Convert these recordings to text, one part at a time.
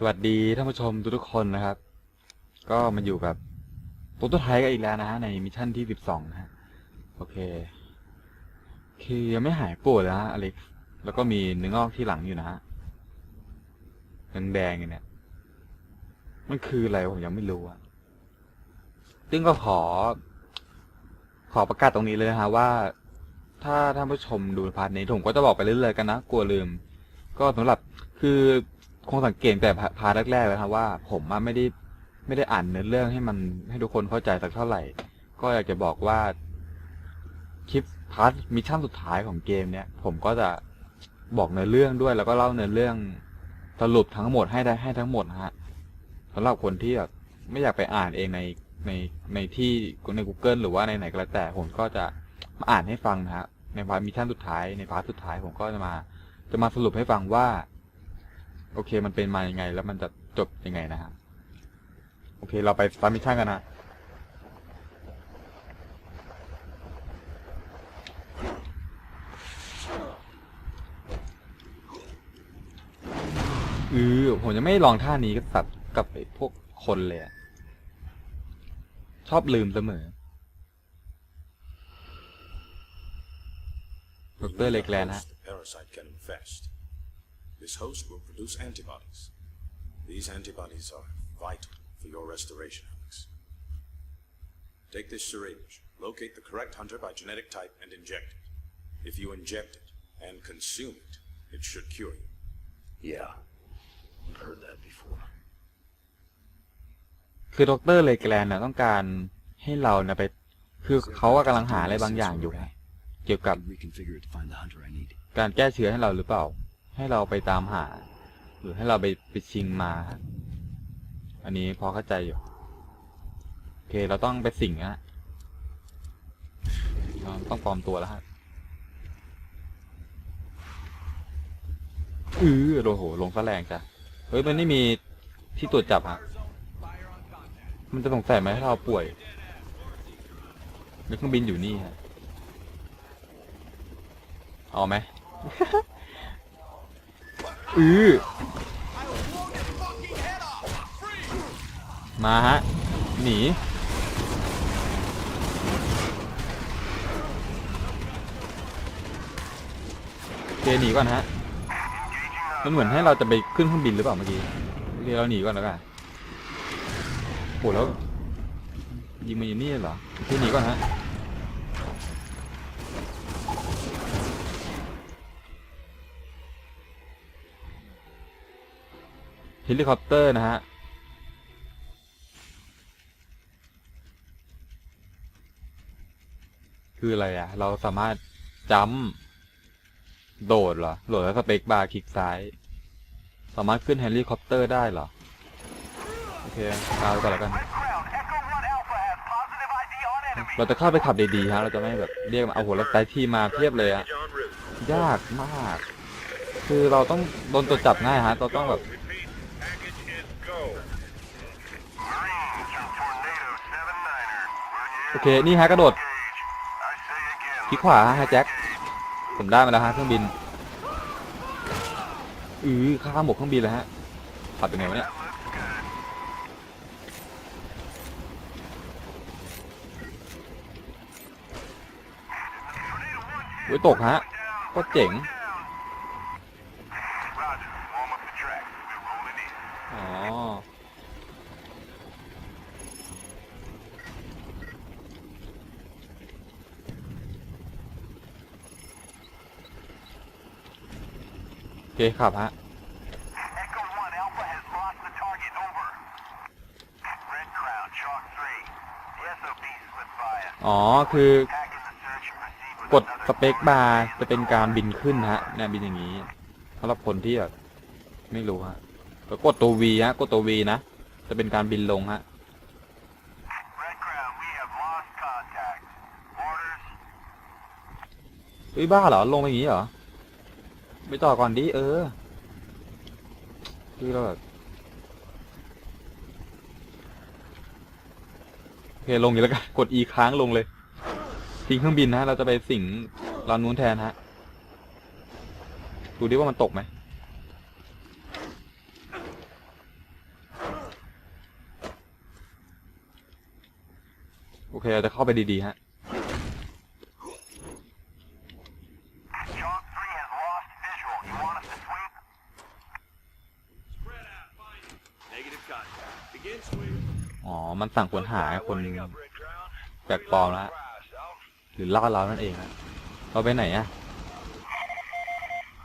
สวัสดีท่านผู้ชมทุกๆคนนะครับ ก็มาอยู่กับตุ๊ตัวไทยกันอีกแล้วนะฮะในมิชชั่นที่สิบสองนะฮะโอเคคือยังไม่หายปวดนะฮะอเล็กซ์แล้วก็มีเนื้องอกที่หลังอยู่นะฮะแดงๆอยู่เนี่ย มันคืออะไรผมยังไม่รู้อะซึ่งก็ขอ ขอประกาศตรงนี้เลยฮะว่า ถ้าท่านผู้ชมดูพาร์ทนี้ผมก็จะบอกไปเรื่อยๆกันนะกลัวลืม ก็สำหรับคือ คงสังเกตแต่พาร์ทแรกๆแล้วครับว่า ผมไม่ได้ไม่ได้อ่านเนื้อเรื่องให้มันให้ทุกคนเข้าใจสักเท่าไหร่ ก็อยากจะบอกว่าคลิปพาร์ทมิชชั่นสุดท้ายของเกมเนี้ยผมก็จะบอกเนื้อเรื่องด้วย แล้วก็เล่าเนื้อเรื่องสรุปทั้งหมดให้ได้ให้ทั้งหมดฮะสำหรับคนที่แบบไม่อยากไปอ่านเองในในในที่ใน Google หรือว่าในไหนก็แล้วแต่ผมก็จะมาอ่านให้ฟังนะฮะในพาร์ทมิชชั่นสุดท้ายในพาร์ทสุดท้ายผมก็จะมา จะมาสรุปให้ฟังว่า โอเค มันเป็นมายังไง แล้วมันจะจบยังไงนะฮะ โอเค เราไปฟาร์มิชชั่นกันนะเออผมจะไม่ลองท่านี้กับสัตว์กับไอ้พวกคนเลยอะชอบลืมเสมอดรเล็กแลนด์ฮะ The parasite can infest. This host will produce antibodies. These antibodies are vital for your restoration, Alex. Take this syringe, locate the correct hunter by genetic type, and inject it. If you inject it and consume it, it should cure you. Yeah, I've heard that before. คือดรเลแกลนน่ะต้องการให้เราเนี่ยไป คือเขาว่ากำลังหาอะไรบางอย่างอยู่นะเกี่ยวกับ Could reconfigure it to find the hunter I need. การแก้เชื้อให้เราหรือเปล่า ให้เราไปตามหา หรือให้เราไปไปชิงมา อันนี้พอเข้าใจอยู่ โอเค เราต้องไปสิงนะเราต้องปลอมตัวแล้วฮะอือโอ้โห ลงซะแรงจ้ะ เฮ้ย มันไม่มีที่ตรวจจับฮะ มันจะสงสัยไหมถ้าเราป่วยในเครื่องบินอยู่นี่ฮะ เอาไหม อือมาฮะ หนี เคหนีก่อนฮะ มันเหมือนให้เราจะไปขึ้นเครื่องบินหรือเปล่าเมื่อกี้เคเราหนีก่อนแล้วกันโหแล้วยิงมาอยู่นี่เหรอโอเคหนีก่อนฮะ เฮลิคอปเตอร์นะฮะคืออะไรอะเราสามารถจัมโดดเหรอ โดดแล้วสเปกบาร์คลิกซ้าย สามารถขึ้นเฮลิคอปเตอร์ได้เหรอ โอเคเอาไปก่อนแล้วกัน เราจะเข้าไปขับดีๆฮะ เราจะไม่แบบเรียกมาเอาหัวรถไฟที่มาเพียบเลยอะยากมาก คือเราต้องโดนตัวจับง่ายฮะ เราต้องแบบ เค นี่ฮะกระโดดคลิกขวาฮะแจ็คผมได้มาแล้วฮะเครื่องบินอือข้ามหมกเครื่องบินเลยฮะขับยังไงวะเนี่ยอุ้ยตกฮะก็เจ๋ง อ๋อ โอ คขับฮะอ๋อ คือกดสเปคบาร์จะเป็นการบินขึ้นฮะเนี่ยบินอย่างนี้สำหรับคนที่แบบไม่รู้ฮะกดตัว V ฮะ กดตัว V นะ จะเป็นการบินลงฮะเฮ้ยบ้าเหรอ ลงอย่างนี้เหรอ ไปต่อก่อนดิเออคือเราแบบโอเคลงอยู่แล้วกันกดอีค้างลงเลยทิ้งเครื่องบินนะเราจะไปสิงลนนู้นแทนฮะดูดิว่ามันตกไหมโอเคเราจะเข้าไปดีๆฮะ สั่งค้นหาคน Winding up, Red Crown. แปลกปลอมแล้วฮะ Price, out. หรือล่าเรานั่นเองฮะเราไปไหนอะ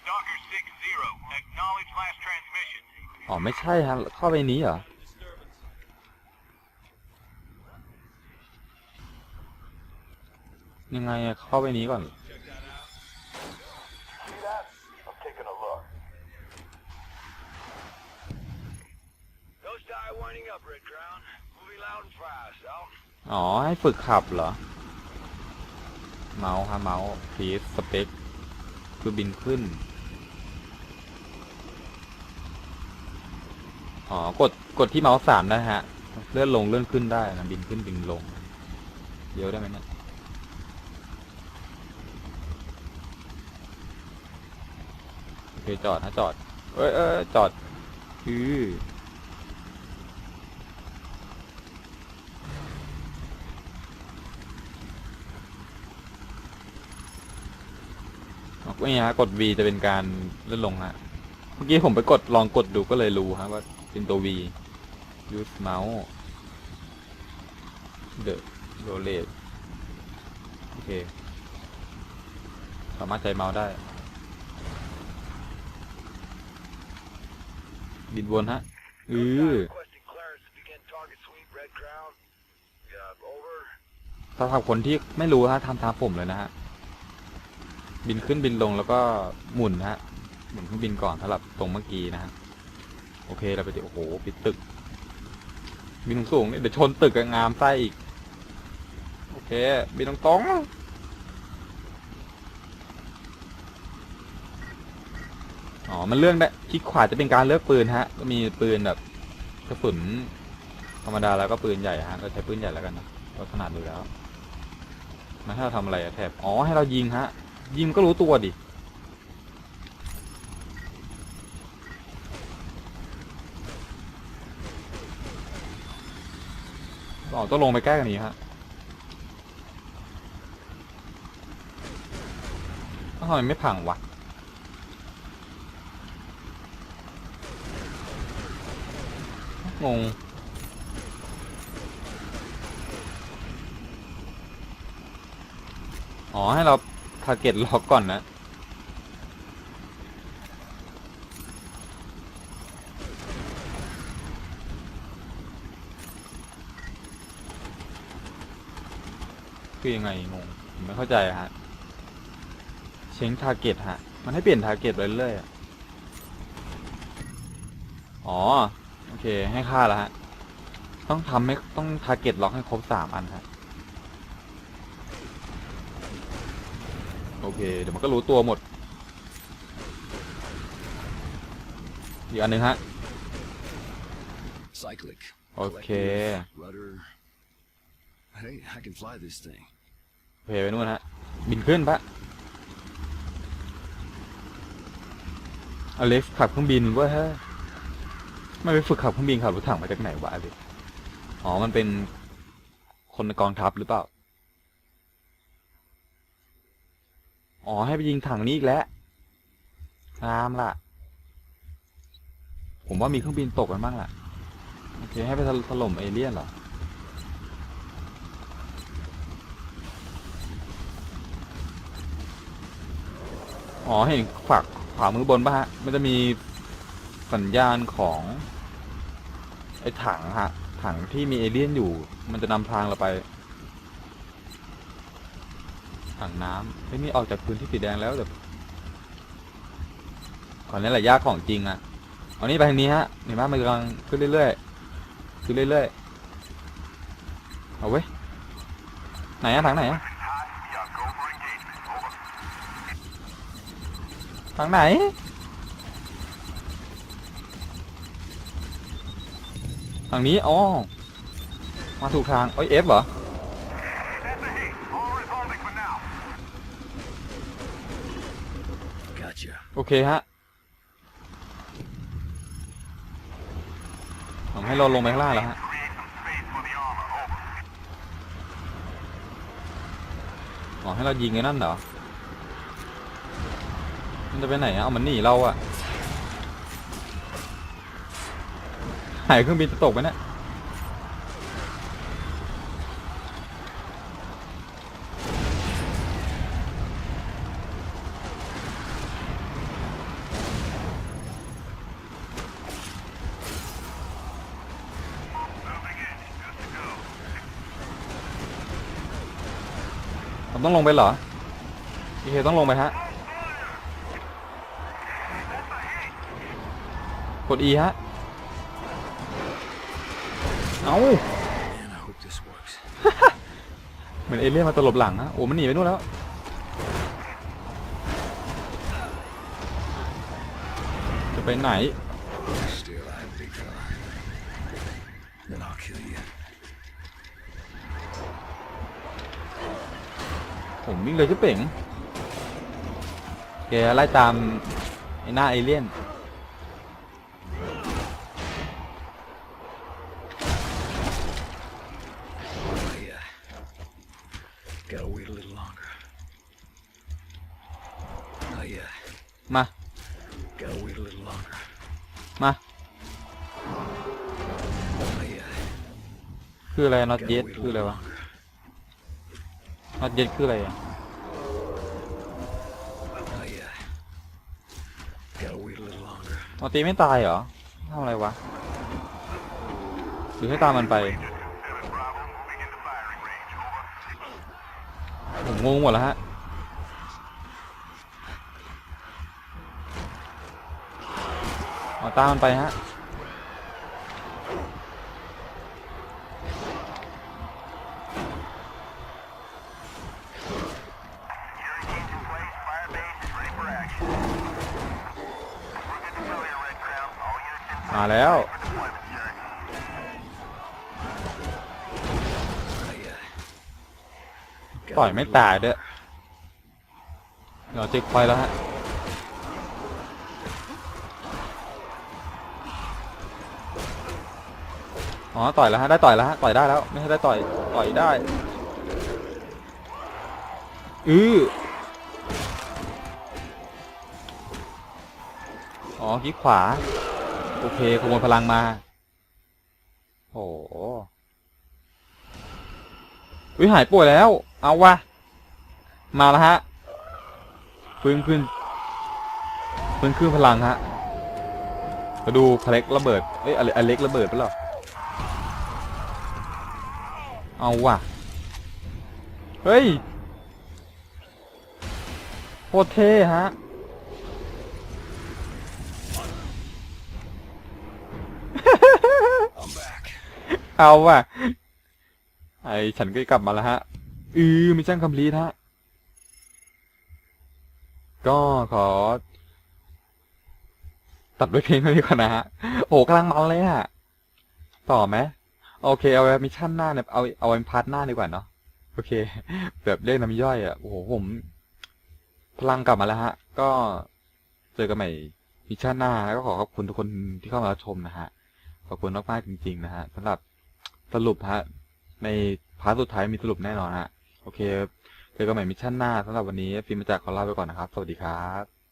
Stalker 6-0. Acknowledge last transmission. อ๋อไม่ใช่ฮะเข้าไปนี้เหรอยังไงอะเข้าไปนี้ก่อน อ๋อ ให้ฝึกขับเหรอ เมาส์ฮะเมาส์พีสสเปคคือบินขึ้น อ๋อ กด กดที่เมาส์สามได้ฮะ เลื่อนลงเลื่อนขึ้นได้นะ บินขึ้นบินลง เดี๋ยวได้ไหมเนี่ยโอเคจอดฮะจอด เอ้ยเอ้ยจอด อือ นี่ฮะกด V จะเป็นการเลื่อนลงฮะเมื่อกี้ผมไปกดลองกดดูก็เลยรู้ฮะว่าเป็นตัว V use mouse the rotate โอเค สามารถใช้เมาส์ได้บินวนฮะอือ Requesting clearance to begin target sweep, Red Crown. Yeah, over. สำหรับคนที่ไม่รู้ฮะทำตามผมเลยนะฮะ บินขึ้นบินลงแล้วก็หมุนฮะหมุนเครื่องบินก่อนสำหรับตรงเมื่อกี้นะฮะโอเคเราไปดิโอ้โหปิดตึก บินสูงๆนี่ยเดี๋ยวชนตึกกับงามไส้อีก โอเค บินตรงๆอ๋อ มันเลื่อนได้คลิกขวาจะเป็นการเลือกปืนฮะ ก็มีปืนแบบกระสุนธรรมดาแล้วก็ปืนใหญ่ฮะ ก็ใช้ปืนใหญ่แล้วกันนะก็ถนัดอยู่แล้วมาให้เราทำอะไรอะแถบอ๋อให้เรายิงฮะ ยิงก็รู้ตัวดิอ๋อต้องลงไปใกล้กันนี้ฮะอ้าวทำไมไม่พังวะงงอ๋อ ให้เรา ทาร์เก็ตล็อกก่อนนะ คือยังไงงงผมไม่เข้าใจฮะ เช็งทาร์เก็ตฮะ มันให้เปลี่ยนทาร์เก็ตไปเรื่อยอะอ๋อ โอเค ให้ค่าแล้วฮะ ต้องทำให้ต้องทาร์เก็ตล็อกให้ครบสามอันฮะ โอเค เดี๋ยวมันก็รู้ตัวหมด อีกอันหนึ่งฮะ Cyclic. Okay. Collective, Rudder. Hey, I can fly this thing. โอเคไปนู่นฮะ บินขึ้นปะอเล็กซ์ขับเครื่องบินเว้ยเฮ้ยไม่ไปฝึกขับเครื่องบินขับรถถังมาจากไหนวะอเล็กซ์อ๋อ มันเป็นคนในกองทัพหรือเปล่า อ๋อ ให้ไปยิงถังนี้อีกแล้วงามล่ะ ผมว่ามีเครื่องบินตกกันบ้างล่ะ โอเค ให้ไปถล่มเอเลี่ยนเหรอ อ๋อ เห็นขวาขวามือบนป่ะฮะ มันจะมีสัญญาณของไอ้ถังฮะ ถังที่มีเอเลี่ยนอยู่ มันจะนำทางเราไปังน้ำเฮ้ยนี่ออกจากพื้นที่สีแดงแล้วแต่ก่อนนี้แหละยากของจริงอะเอานี่ไปทางนี้ฮะเห็นไหมมันกำลังขึ้นเรื่อยๆขึ้นเรื่อยๆเอาเว้ยไหนอะถังไหนอะทางไหนทางนี้อ๋อมาถูกทางเอ้ย F เหรอ โอเคฮะผมให้เราลงไปข้างล่างแล้วฮะอ๋อให้เรายิงไอ้นั่นเหรอ มันจะไปไหนอะเอามันหนีเราอะหายเครื่องบินจะตกไปเนี่ย ต้องลงไปเหรอโอเคต้องลงไปฮะ กด E ฮะ เอาเหมือนเอเลี่ยนมาตลบหลังฮะ โอ้ มันหนีไปนู่นแล้ว จะไปไหน ผมวิ่งเลยชิบเป่งแกไล่ตามไอ้หน้าเอเลี่ยนมา มา คืออะไรน็อตเยสคืออะไรวะ longer. not yet คืออะไรอะ Oh, yeah. Gotta wait a little longer. อ๋อตีไม่ตายเหรอทำอะไรวะ หรือให้ตามมันไปผมงงหมดแล้วฮะอ๋อตามมันไปฮะ มาแล้ว ต่อยไม่ตายด้วยเดี๋ยวเช็คพอยต์แล้วฮะอ๋อต่อยแล้วฮะได้ต่อยแล้วฮะต่อยได้แล้วไม่ใช่ได้ต่อยต่อยได้อืออ๋อคลิกขวา โอเคขโมยพลังมา โอ้โหอุ้ยหายป่วยแล้ว เอาวะ มาแล้วฮะฟื้นขึ้นฟื้นขึ้นพลังฮะมาดูพเล็กระเบิด เอ้ยอเล็กอเล็กระเบิดไปหรอ เอาว่ะเฮ้ยโคตรเท่ฮะ เอาว่ะ ไอฉันก็กลับมาแล้วฮะ อือมิชชั่นคัมพลีทฮะ ก็ขอ ตัดด้วยเพลงเลยดีกว่านะฮะ โอ้กำลังมันเลยอะต่อไหมโอเค เอาไว้มิชชั่นหน้าเนี่ย เอาเอาไว้พาร์ทหน้าดีกว่าเนาะ โอเค แบบเรียกน้ำย่อยอะ โอ้โหผม พลังกลับมาแล้วฮะ ก็เจอกันใหม่มิชชั่นหน้า แล้วก็ขอขอบคุณทุกคนที่เข้ามาชมนะฮะ ขอบคุณมากๆจริง ๆ นะฮะสำหรับ สรุปฮะ ในพาร์ทสุดท้ายมีสรุปแน่นอนฮะ โอเค เจอกันใหม่มิชชั่นหน้าสำหรับวันนี้ฟิล์มจากขอลาไปก่อนนะครับ สวัสดีครับ